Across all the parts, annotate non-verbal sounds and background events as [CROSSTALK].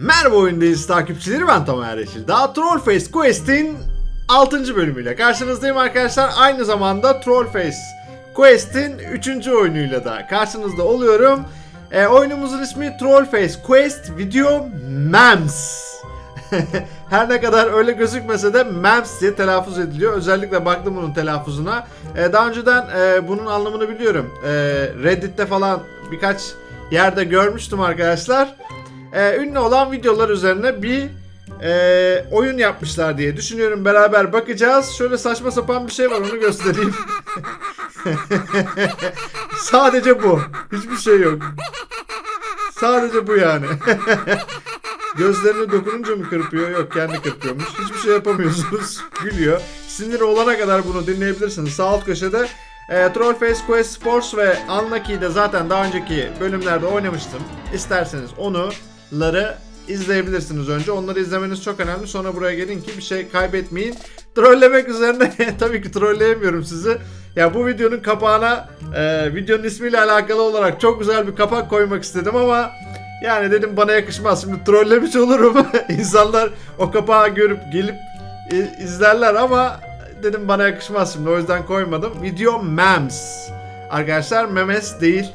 Merhaba oyundayız takipçileri ben Tamer Yeşil. Daha Trollface Quest'in 6. bölümüyle karşınızdayım arkadaşlar. Aynı zamanda Trollface Quest'in 3. oyunuyla da karşınızda oluyorum. E, oyunumuzun ismi Trollface Quest Video Mems. [LAUGHS] Her ne kadar öyle gözükmese de Mems diye telaffuz ediliyor. Özellikle baktım bunun telaffuzuna. E, daha önceden e, bunun anlamını biliyorum. E, Reddit'te falan birkaç yerde görmüştüm arkadaşlar e, ünlü olan videolar üzerine bir e, oyun yapmışlar diye düşünüyorum. Beraber bakacağız. Şöyle saçma sapan bir şey var onu göstereyim. [LAUGHS] Sadece bu. Hiçbir şey yok. Sadece bu yani. [LAUGHS] Gözlerini dokununca mı kırpıyor? Yok kendi kırpıyormuş. Hiçbir şey yapamıyorsunuz. [LAUGHS] Gülüyor. Sinir olana kadar bunu dinleyebilirsiniz. Sağ alt köşede e, Trollface Quest Sports ve Unlucky'de zaten daha önceki bölümlerde oynamıştım. İsterseniz onuları izleyebilirsiniz önce. Onları izlemeniz çok önemli. Sonra buraya gelin ki bir şey kaybetmeyin. Trollemek üzerine [LAUGHS] tabii ki trolleyemiyorum sizi. Ya bu videonun kapağına e, videonun ismiyle alakalı olarak çok güzel bir kapak koymak istedim ama yani dedim bana yakışmaz. Şimdi trollemiş olurum. [LAUGHS] İnsanlar o kapağı görüp gelip i- izlerler ama dedim bana yakışmaz şimdi o yüzden koymadım. Video memes. Arkadaşlar memes değil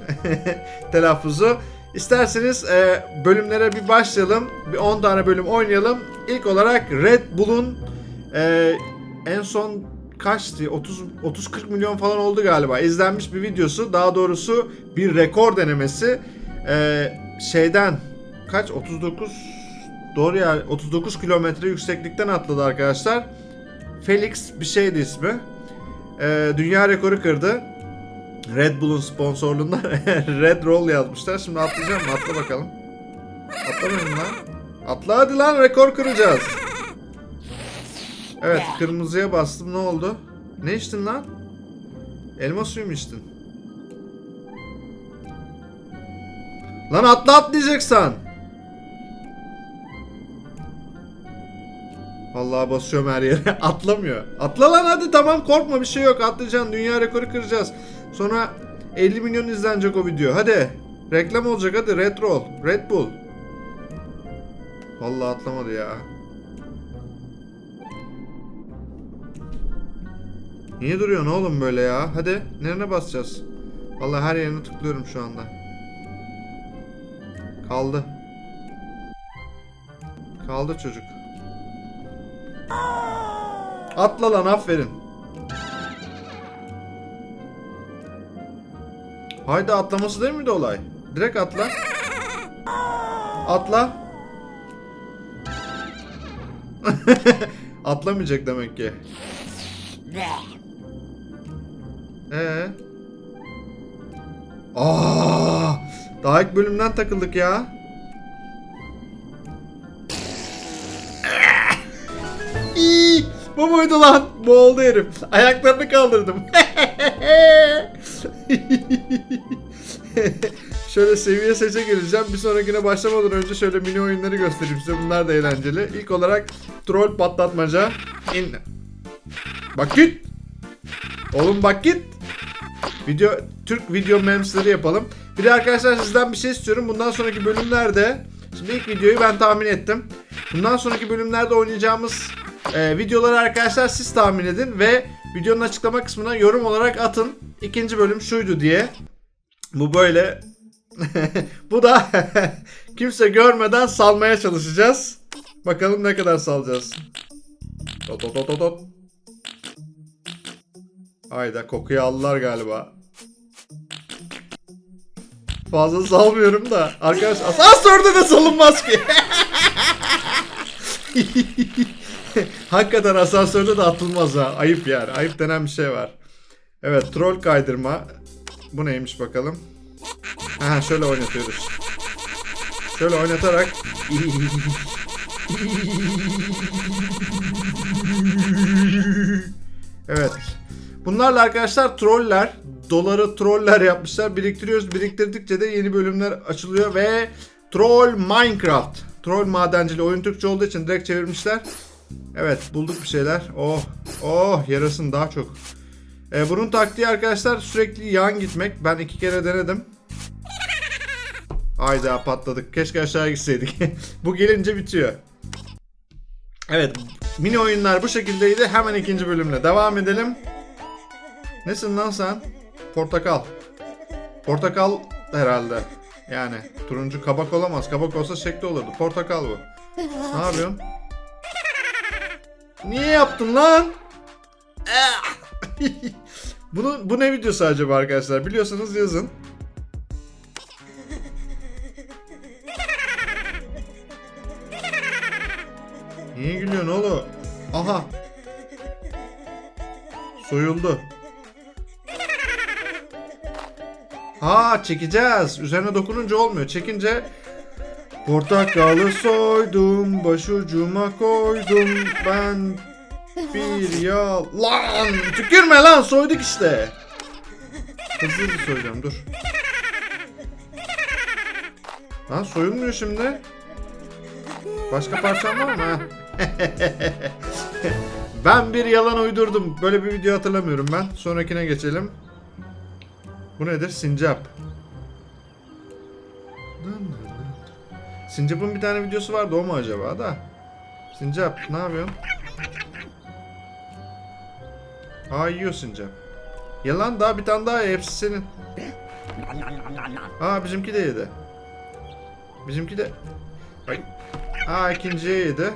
[LAUGHS] telaffuzu. İsterseniz e, bölümlere bir başlayalım. Bir 10 tane bölüm oynayalım. İlk olarak Red Bull'un e, en son kaçtı? 30 30 40 milyon falan oldu galiba. İzlenmiş bir videosu. Daha doğrusu bir rekor denemesi. E, şeyden kaç 39 doğru ya 39 kilometre yükseklikten atladı arkadaşlar. Felix bir şeydi ismi. E, dünya rekoru kırdı. Red Bull'un sponsorluğunda [LAUGHS] Red Roll yazmışlar. Şimdi atlayacağım mı? Atla bakalım. Atlamayın lan. Atla hadi lan rekor kıracağız. Evet kırmızıya bastım ne oldu? Ne içtin lan? Elma suyu mu içtin? Lan atla atlayacaksan. Vallahi basıyorum her yere. [LAUGHS] Atlamıyor. Atla lan hadi tamam korkma bir şey yok. Atlayacaksın. Dünya rekoru kıracağız. Sonra 50 milyon izlenecek o video. Hadi. Reklam olacak hadi. Red Roll. Red Bull. Vallahi atlamadı ya. Niye duruyorsun oğlum böyle ya? Hadi. Nereye basacağız? Vallahi her yerine tıklıyorum şu anda. Kaldı. Kaldı çocuk. Atla lan aferin. Haydi atlaması değil miydi olay? Direkt atla. Atla. [LAUGHS] Atlamayacak demek ki. Ee. Aa! Daha ilk bölümden takıldık ya. Bu muydu lan? Boğuldu herif. Ayaklarını kaldırdım. [LAUGHS] [LAUGHS] şöyle seviye seçe gireceğim. Bir sonrakine başlamadan önce şöyle mini oyunları göstereyim size. Bunlar da eğlenceli. İlk olarak troll patlatmaca. İn. Bak git. Oğlum bak git. Video Türk video memesleri yapalım. Bir de arkadaşlar sizden bir şey istiyorum. Bundan sonraki bölümlerde şimdi ilk videoyu ben tahmin ettim. Bundan sonraki bölümlerde oynayacağımız e, videoları arkadaşlar siz tahmin edin ve videonun açıklama kısmına yorum olarak atın. İkinci bölüm şuydu diye. Bu böyle. [LAUGHS] Bu da [LAUGHS] kimse görmeden salmaya çalışacağız. Bakalım ne kadar salacağız. Tot tot tot tot. Hayda kokuyu aldılar galiba. Fazla salmıyorum da. Arkadaş asansörde de salınmaz ki. [LAUGHS] [LAUGHS] Hakikaten asansörde de atılmaz ha. Ayıp yani. Ayıp denen bir şey var. Evet troll kaydırma. Bu neymiş bakalım. Ha şöyle oynatıyoruz. Şöyle oynatarak. [LAUGHS] Evet. Bunlarla arkadaşlar troller. Doları troller yapmışlar. Biriktiriyoruz. Biriktirdikçe de yeni bölümler açılıyor ve Troll Minecraft. Troll madenciliği oyun Türkçe olduğu için direkt çevirmişler. Evet bulduk bir şeyler. Oh oh yarasın daha çok. Ee, bunun taktiği arkadaşlar sürekli yan gitmek. Ben iki kere denedim. Hayda patladık. Keşke aşağı gitseydik. [LAUGHS] bu gelince bitiyor. Evet. Mini oyunlar bu şekildeydi. Hemen ikinci bölümle devam edelim. Nesin lan sen? Portakal. Portakal herhalde. Yani turuncu kabak olamaz. Kabak olsa şekli olurdu. Portakal bu. Ne yapıyorsun? Niye yaptın lan? [LAUGHS] Bunu, bu ne videosu acaba arkadaşlar? Biliyorsanız yazın. Niye gülüyorsun oğlum? Aha. Soyuldu. Ha çekeceğiz. Üzerine dokununca olmuyor. Çekince Portakalı soydum, başucuma koydum ben bir yal... Lan! Tükürme lan soyduk işte. Hızlı hızlı soyacağım dur. Lan soyulmuyor şimdi. Başka parçam var mı? [LAUGHS] ben bir yalan uydurdum. Böyle bir video hatırlamıyorum ben. Sonrakine geçelim. Bu nedir? Sincap. Dın dın. Sincap'ın bir tane videosu vardı o mu acaba da? Sincap ne yapıyorsun? Aa yiyor Sincap. Yalan daha bir tane daha ye, hepsi senin. Aa bizimki de yedi. Bizimki de... Ay. Aa ikinciye yedi.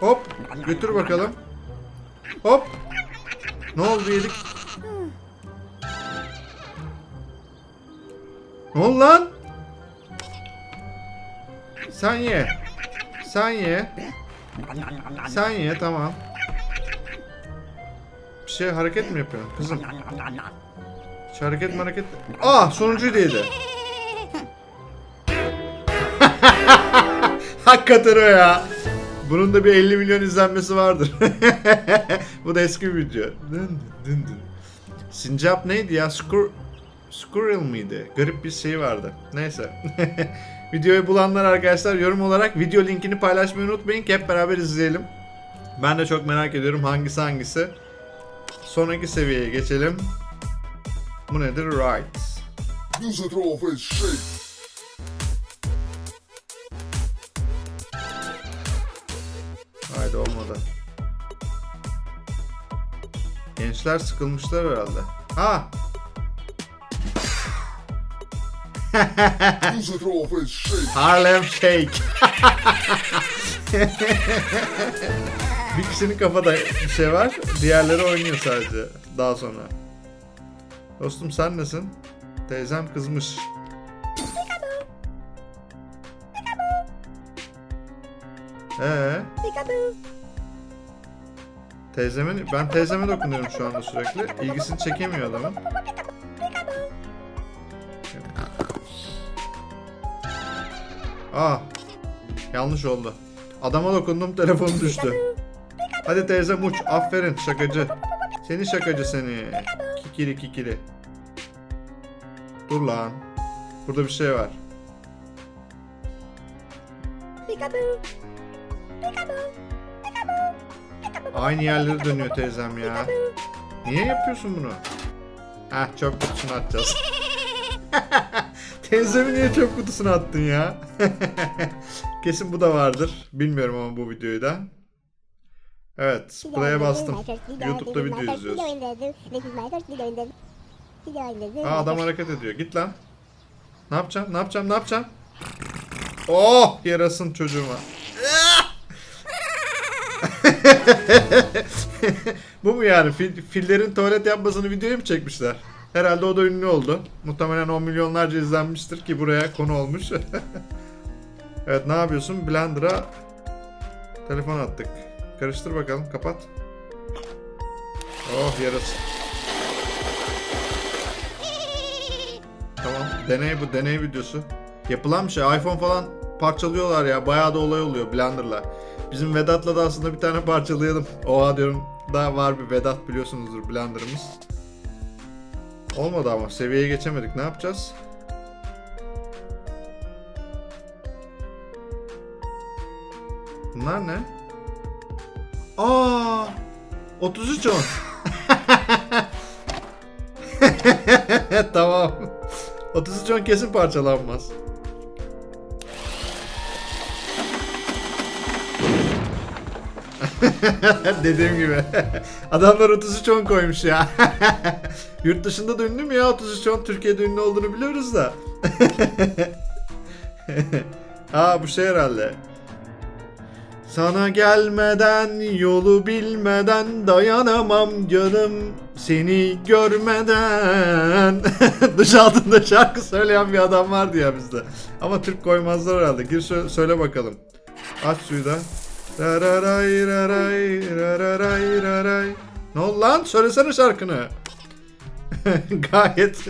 Hop götür bakalım. Hop. Ne oldu yedik? Ne oldu lan? Sen ye. Sen ye. Sen ye tamam. Bir şey hareket mi yapıyorsun kızım? Hiç hareket mi hareket? Aa sonuncuyu da yedi. [LAUGHS] Hakikaten o ya. Bunun da bir 50 milyon izlenmesi vardır. [LAUGHS] Bu da eski bir video. Dın dın dın. Sincap neydi ya? Squirrel mıydı? Garip bir şey vardı. Neyse. [LAUGHS] Videoyu bulanlar arkadaşlar yorum olarak video linkini paylaşmayı unutmayın ki hep beraber izleyelim. Ben de çok merak ediyorum hangisi hangisi. Sonraki seviyeye geçelim. Bu nedir? Right. Haydi olmadı. Gençler sıkılmışlar herhalde. Ha! Harlem Shake. bir kişinin kafada bir şey var. Diğerleri oynuyor sadece. Daha sonra. Dostum sen nesin? Teyzem kızmış. Ee, teyzemin ben teyzeme dokunuyorum şu anda sürekli. İlgisini çekemiyor adamın. Aa. Yanlış oldu. Adama dokundum telefonu düştü. Hadi teyzem uç. Aferin şakacı. Seni şakacı seni. Kikiri kikiri. Dur lan. Burada bir şey var. Aynı yerlere dönüyor teyzem ya. Niye yapıyorsun bunu? Heh çöp kutusuna atacağız. [LAUGHS] Teyzemi niye çöp kutusuna attın ya? Kesin bu da vardır. Bilmiyorum ama bu videoyu da. Evet, play'e bastım. YouTube'da video izliyoruz. Aa adam hareket ediyor. Git lan. Ne yapacağım? Ne yapacağım? Ne yapacağım? Oh, yarasın çocuğuma. bu mu yani? Fil, fillerin tuvalet yapmasını videoya mı çekmişler? Herhalde o da ünlü oldu. Muhtemelen 10 milyonlarca izlenmiştir ki buraya konu olmuş. [LAUGHS] evet ne yapıyorsun? Blender'a telefon attık. Karıştır bakalım. Kapat. Oh yarası. Tamam. Deney bu. Deney videosu. Yapılan bir şey. iPhone falan parçalıyorlar ya. Bayağı da olay oluyor Blender'la. Bizim Vedat'la da aslında bir tane parçalayalım. Oha diyorum. Daha var bir Vedat biliyorsunuzdur Blender'ımız. Olmadı ama seviyeye geçemedik. Ne yapacağız? Bunlar ne? Aa! 33 10. [LAUGHS] tamam. 33 10 kesin parçalanmaz. [LAUGHS] Dediğim gibi. Adamlar 33 10 koymuş ya. [LAUGHS] Yurt dışında da ünlü mü ya 33 10? Türkiye'de ünlü olduğunu biliyoruz da. [LAUGHS] Aa bu şey herhalde. Sana gelmeden yolu bilmeden dayanamam canım seni görmeden. Dış altında şarkı söyleyen bir adam vardı ya bizde. Ama Türk koymazlar herhalde. Gir sö- söyle bakalım. Aç suyu da. Rararay raray rararay raray. Ne oldu lan? Söylesene şarkını. [LAUGHS] Gayet. [LAUGHS]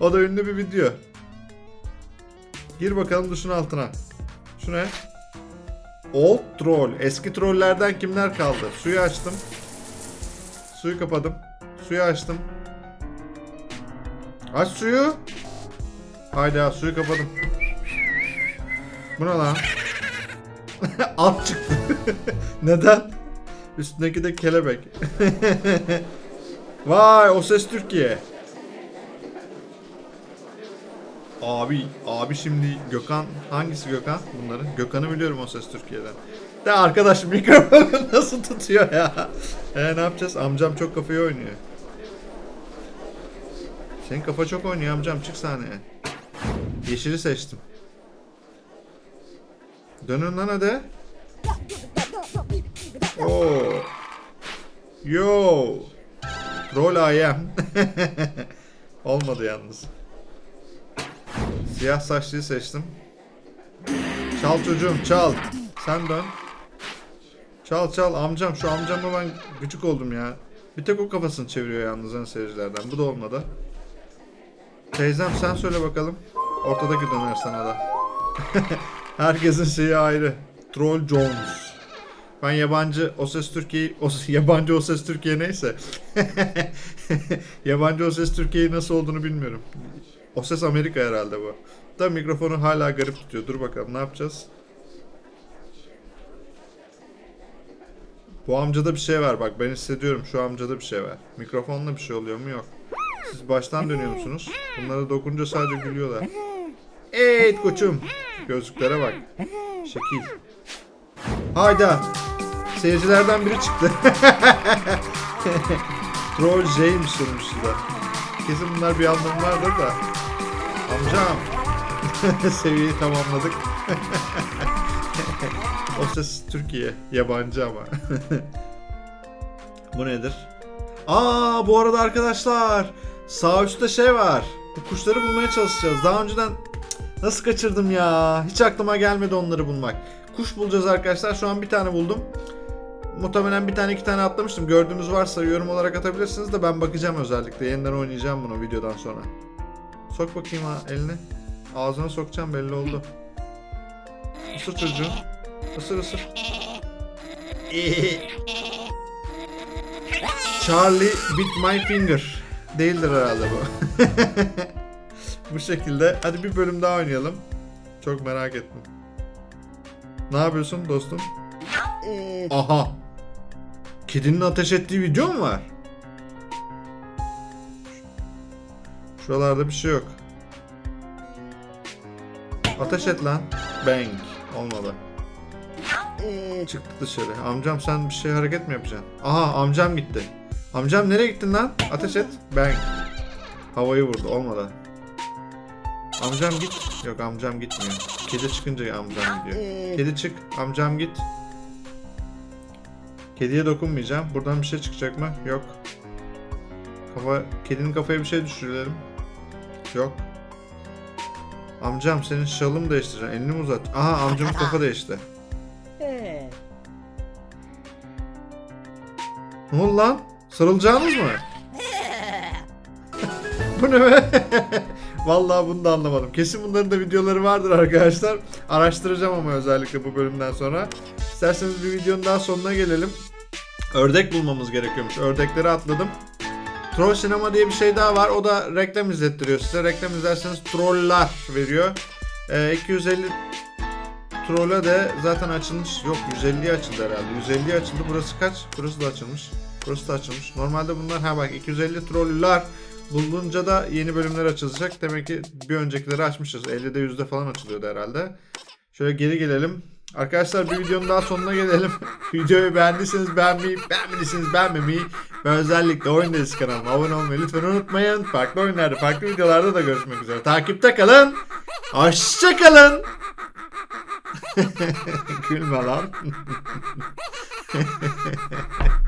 o da ünlü bir video. Gir bakalım duşun altına. Şu ne? Old troll. Eski trollerden kimler kaldı? Suyu açtım. Suyu kapadım. Suyu açtım. Aç suyu. Hayda suyu kapadım. Bu ne lan? [LAUGHS] At çıktı. [LAUGHS] Neden? Üstündeki de kelebek. [LAUGHS] Vay o ses Türkiye. Abi, abi şimdi Gökhan hangisi Gökhan bunların? Gökhan'ı biliyorum o ses Türkiye'den. De arkadaş mikrofonu nasıl tutuyor ya? E ne yapacağız? Amcam çok kafayı oynuyor. Senin kafa çok oynuyor amcam çık sahneye. Yeşili seçtim. Dönün lan hadi. Oo. Yo. Troll I am. [LAUGHS] Olmadı yalnız. Siyah saçlıyı seçtim. Çal çocuğum çal. Sen dön. Çal çal amcam şu amcama ben gıcık oldum ya. Bir tek o kafasını çeviriyor yalnız hani seyircilerden. Bu da olmadı. Teyzem sen söyle bakalım. Ortadaki döner sana da. [LAUGHS] Herkesin şeyi ayrı. Troll Jones. Ben yabancı O Ses Türkiye, o, [LAUGHS] yabancı O Ses Türkiye neyse. [LAUGHS] yabancı O Ses Türkiye'yi nasıl olduğunu bilmiyorum. O Ses Amerika herhalde bu. Da mikrofonu hala garip tutuyor. Dur bakalım ne yapacağız? Bu amcada bir şey var bak ben hissediyorum şu amcada bir şey var. Mikrofonla bir şey oluyor mu yok. Siz baştan dönüyor musunuz? Bunlara dokununca sadece gülüyorlar. Evet koçum. Gözlüklere bak. Şekil. Hayda. Seyircilerden biri çıktı. [LAUGHS] Troll J'ymiş sormuştu da. Kesin bunlar bir anlamı vardır da. Amcam. [LAUGHS] Seviyeyi tamamladık. [LAUGHS] o ses Türkiye. Yabancı ama. bu nedir? Aa bu arada arkadaşlar. Sağ üstte şey var. Bu kuşları bulmaya çalışacağız. Daha önceden nasıl kaçırdım ya? Hiç aklıma gelmedi onları bulmak. Kuş bulacağız arkadaşlar. Şu an bir tane buldum. Muhtemelen bir tane iki tane atlamıştım. Gördüğünüz varsa yorum olarak atabilirsiniz de ben bakacağım özellikle. Yeniden oynayacağım bunu videodan sonra. Sok bakayım ha elini. Ağzına sokacağım belli oldu. Isır çocuğu. Isır ısır. Charlie bit my finger. Değildir herhalde bu. [LAUGHS] bu şekilde. Hadi bir bölüm daha oynayalım. Çok merak ettim. Ne yapıyorsun dostum? Aha. Kedinin ateş ettiği video mu var? Şuralarda bir şey yok. Ateş et lan. Bang. Olmadı. Çıktı dışarı. Amcam sen bir şey hareket mi yapacaksın? Aha amcam gitti. Amcam nereye gittin lan? Ateş et. Bang. Havayı vurdu. Olmadı. Amcam git. Yok amcam gitmiyor. Kedi çıkınca amcam gidiyor. Kedi çık. Amcam git. Kediye dokunmayacağım. Buradan bir şey çıkacak mı? Yok. Kafa, kedinin kafaya bir şey düşürelim. Yok. Amcam senin şalımı değiştireceğim. Elini mi uzat? Aha amcamın kafa değişti. Ne oldu lan? Sarılacağınız mı? [LAUGHS] Bu ne be? Vallahi bunu da anlamadım. Kesin bunların da videoları vardır arkadaşlar. Araştıracağım ama özellikle bu bölümden sonra. İsterseniz bir videonun daha sonuna gelelim. Ördek bulmamız gerekiyormuş. Ördekleri atladım. Troll Sinema diye bir şey daha var. O da reklam izlettiriyor size. Reklam izlerseniz troller veriyor. Ee, 250 Troll'e de zaten açılmış. Yok 150'ye açıldı herhalde. 150'ye açıldı. Burası kaç? Burası da açılmış. Burası da açılmış. Normalde bunlar ha bak 250 troller bulunca da yeni bölümler açılacak. Demek ki bir öncekileri açmışız. 50'de %'de falan açılıyordu herhalde. Şöyle geri gelelim. Arkadaşlar bir videonun daha sonuna gelelim. [LAUGHS] Videoyu beğendiyseniz beğenmeyi, beğenmediyseniz beğenmemeyi ve özellikle Oyun Dizisi kanalıma abone olmayı lütfen unutmayın. Farklı oyunlarda, farklı videolarda da görüşmek üzere. Takipte kalın. Hoşçakalın. [LAUGHS] Gülme lan. [LAUGHS]